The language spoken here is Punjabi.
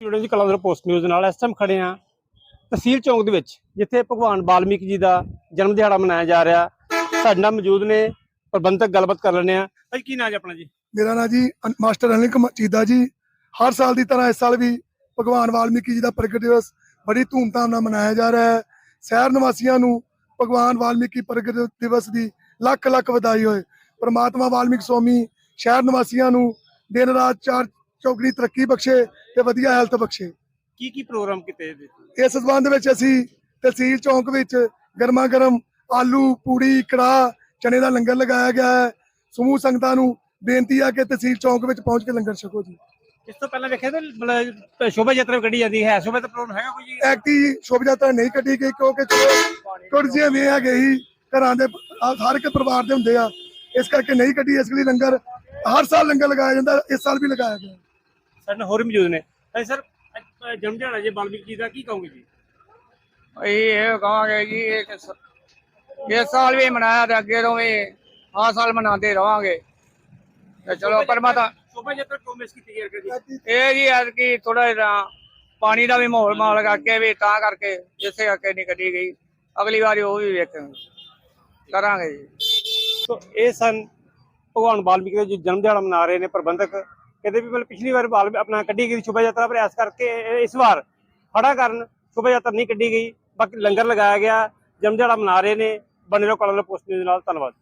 ਜੁੜੇ ਜੀ ਕਲਾਂਦਰ ਪੋਸਟ ਨਿਊਜ਼ ਨਾਲ ਇਸ ਟਾਈਮ ਖੜੇ ਆ ਤਹਿਸੀਲ ਚੌਂਕ ਦੇ ਵਿੱਚ, ਜਿੱਥੇ ਭਗਵਾਨ ਵਾਲਮੀਕ ਜੀ ਦਾ ਜਨਮ ਦਿਹਾੜਾ ਮਨਾਇਆ ਜਾ ਰਿਹਾ। ਸਾਡੇ ਨਾਲ ਮੌਜੂਦ ਨੇ, ਪ੍ਰਬੰਧਕ ਗੱਲਬਾਤ ਕਰ ਲੈਣੇ ਆ ਭਾਈ, ਕੀ ਨਾਂ ਜੀ ਆਪਣਾ ਜੀ? ਮੇਰਾ ਨਾਂ ਜੀ ਮਾਸਟਰ ਅਨਿਲ ਚੀਦਾ ਜੀ। ਹਰ ਸਾਲ ਦੀ ਤਰ੍ਹਾਂ ਇਸ ਸਾਲ ਵੀ ਭਗਵਾਨ ਵਾਲਮੀਕੀ ਜੀ ਦਾ ਪ੍ਰਗਟ ਦਿਵਸ ਬੜੀ ਧੂਮਧਾਮ ਨਾਲ ਮਨਾਇਆ ਜਾ ਰਿਹਾ ਹੈ। ਸ਼ਹਿਰ ਨਿਵਾਸੀਆਂ ਨੂੰ ਭਗਵਾਨ ਵਾਲਮੀਕੀ ਪ੍ਰਗਟ ਦਿਵਸ ਦੀ ਲੱਖ ਲੱਖ ਵਧਾਈ ਹੋਏ। ਪ੍ਰਮਾਤਮਾ ਵਾਲਮੀਕ ਸਵਾਮੀ, ਸ਼ਹਿਰ ਨਿਵਾਸੀਆਂ ਨੂੰ ਦਿਨ ਰਾਤ ਚਾਰ ਚੌਗਣੀ ਤਰੱਕੀ ਬਖਸ਼ੇ ਤੇ ਵਧੀਆ ਹੈਲਥ ਬਖਸ਼ੇ। ਕੀ ਕੀ ਪ੍ਰੋਗਰਾਮ ਕੀਤੇ ਜੀ ਇਸ ਸਬੰਧ ਵਿੱਚ ਅਸੀਂ ਤਹਿਸੀਲ ਚੌਂਕ ਵਿੱਚ ਗਰਮਾ ਗਰਮ ਆਲੂ ਪੂੜੀ ਕੜਾਹ ਚਨੇ ਦਾ ਲੰਗਰ ਲਗਾਇਆ ਗਿਆ ਹੈ। ਸਮੂਹ ਸੰਗਤਾਂ ਨੂੰ ਬੇਨਤੀ ਹੈ ਕਿ ਤਹਿਸੀਲ ਚੌਂਕ ਵਿੱਚ ਪਹੁੰਚ ਕੇ ਲੰਗਰ ਛਕੋ ਜੀ। ਇਸ ਤੋਂ ਪਹਿਲਾਂ ਵੇਖਿਆ ਤਾਂ ਮਤਲਬ ਸ਼ੋਭਾ ਯਾਤਰਾ ਵੀ ਕੱਢੀ ਜਾਂਦੀ ਹੈ। ਸ਼ੋਭਾ ਦਾ ਪ੍ਰੋਗਰਾਮ ਹੈਗਾ ਕੋਈ ਜੀ? ਐਕਟੀ ਸ਼ੋਭ ਯਾਤਰਾ ਨਹੀਂ ਕੱਢੀ ਗਈ ਕਿਉਂਕਿ ਕੁਰਜੀਆਂ ਵੀ ਹੈਗੇ ਹੀ ਘਰਾਂ ਦੇ ਹਰ ਇੱਕ ਪਰਿਵਾਰ ਦੇ ਹੁੰਦੇ ਆ। ਇਸ ਕਰਕੇ ਨਹੀਂ ਕੱਢੀ। ਇਸ ਲਈ ਲੰਗਰ ਹਰ ਸਾਲ ਲੰਗਰ ਲਗਾਇਆ ਜਾਂਦਾ। ਇਸ ਸਾਲ ਵੀ ਲਗਾਇਆ ਗਿਆ। ਸਾਡੇ ਨਾਲ ਹੋਰ ਵੀ ਮੌਜੂਦ ਨੇ। ਹਾਂਜੀ ਸਰ ਅੱਜ ਜਨਮ ਦਿਹਾੜਾ ਜੀ ਵਾਲਮੀਕ ਜੀ ਦਾ ਕੀ ਕਹੋਗੇ ਜੀ? ਇਹ ਕਹਾਂਗੇ ਜੀ ਇਹ ਕਿ ਸ- ਇਸ ਸਾਲ ਵੀ ਮਨਾਇਆ ਤੇ ਅੱਗੇ ਤੋਂ ਵੀ ਆਹ ਸਾਲ ਮਨਾਉਂਦੇ ਰਵਾਂਗੇ। ਤੇ ਚਲੋ ਪਰਮਾਤਮਾ ਸ਼ੋਭਾ ਯਾਤਰਾ ਕਿਉਂ ਮਿਸ ਕੀਤੀ ਹੈ ਜੀ ਇਹ ਜੀ ਐਤਕੀ ਥੋੜਾ ਜਿਹਾ ਪਾਣੀ ਦਾ ਵੀ ਮਾਹੌਲ ਮਾਹੌਲ ਕਰਕੇ ਵੀ ਤਾਂ ਕਰਕੇ ਇਸੇ ਕਰਕੇ ਨਹੀਂ ਕੱਢੀ ਗਈ। ਅਗਲੀ ਵਾਰੀ ਉਹ ਵੀ ਵੇਖਾਂਗੇ। ਕਰਾਂਗੇ ਜੀ। ਸੋ ਇਹ ਸਨ ਭਗਵਾਨ ਵਾਲਮੀਕ ਦਾ ਜੋ ਜਨਮ ਦਿਹਾੜਾ ਮਨਾ ਰਹੇ ਨੇ ਪ੍ਰਬੰਧਕ। ਕਹਿੰਦੇ ਵੀ ਮਤਲਬ ਪਿਛਲੀ ਵਾਰ ਵਾਲ ਆਪਣਾ ਕੱਢੀ ਗਈ ਸ਼ੋਭਾ ਯਾਤਰਾ ਪਰ ਇਸ ਕਰਕੇ ਇਸ ਵਾਰ ਹੜਾ ਕਾਰਨ ਸ਼ੋਭਾ ਯਾਤਰਾ ਨਹੀਂ ਕੱਢੀ ਗਈ। ਬਾਕੀ ਲੰਗਰ ਲਗਾਇਆ ਗਿਆ, ਜਮਝਾੜਾ ਮਨਾ ਰਹੇ ਨੇ, ਬਣੇ ਰਹੋ ਕਲਰ ਪੋਸਟ ਨਿਊਜ਼ ਨਾਲ, ਧੰਨਵਾਦ।